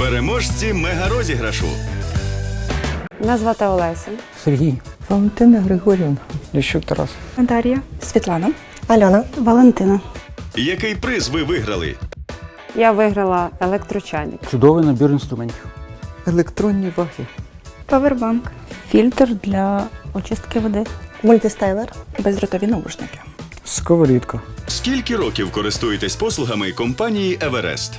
Переможці мегарозіграшу. Мене звати Олеся. Сергій. Валентина Григорівна. Ящук Тарас. Дар'я. Світлана. Альона. Валентина. Який приз ви виграли? Я виграла електрочайник. Чудовий набір інструментів. Електронні ваги. Павербанк. Фільтр для очистки води. Мультистайлер. Бездротові наушники. Сковорідка. Скільки років користуєтесь послугами компанії Еверест?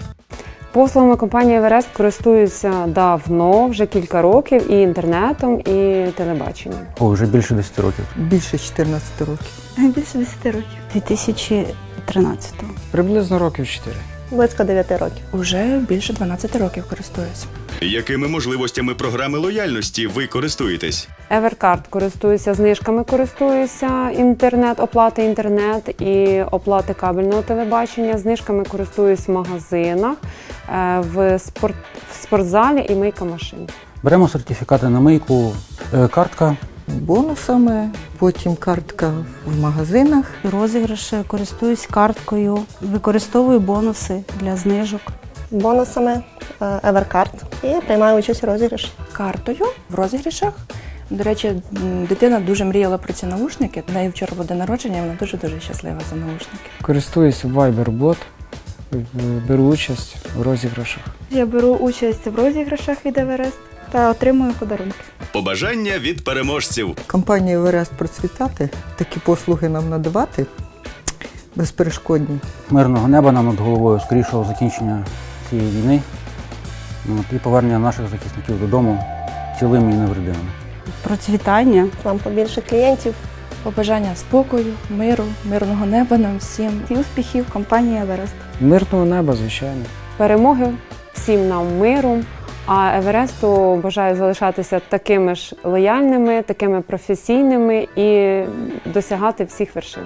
Послугами компанії Еверест користуються давно, вже кілька років, і інтернетом, і телебаченням. О, вже більше 10 років. Більше 14 років. Більше 10 років. 2013 Приблизно років 4. Близько 9 років. Уже більше 12 років користуюсь. Якими можливостями програми лояльності ви користуєтесь? Еверкарт користуюся знижками, користуюся інтернет, оплати інтернет і оплати кабельного телебачення. Знижками користуюсь в магазинах, е, в, спорт, в спортзалі і мийка машин. Беремо сертифікати на мийку, е, картка. Бонусами, потім картка в магазинах. Розіграші користуюсь карткою, використовую бонуси для знижок. бонусами е, Evercard і приймаю участь у розіграші. Картою в розіграшах. До речі, дитина дуже мріяла про ці наушники. В неї вчора буде народження, вона дуже дуже щаслива за наушники. Користуюсь Viber-бот, беру участь в розіграшах. Я беру участь в розіграшах від Еверест та отримую подарунки. Побажання від переможців. Компанія Еверест процвітати, такі послуги нам надавати безперешкодні. Мирного неба нам над головою, скорішого закінчення цієї війни. І повернення наших захисників додому цілими і невредимими. Процвітання. Вам побільше клієнтів. Побажання спокою, миру, мирного неба нам всім. І успіхів компанії Еверест. Мирного неба, звичайно. Перемоги всім нам миру. А Евересту бажаю залишатися такими ж лояльними, такими професійними і досягати всіх вершин.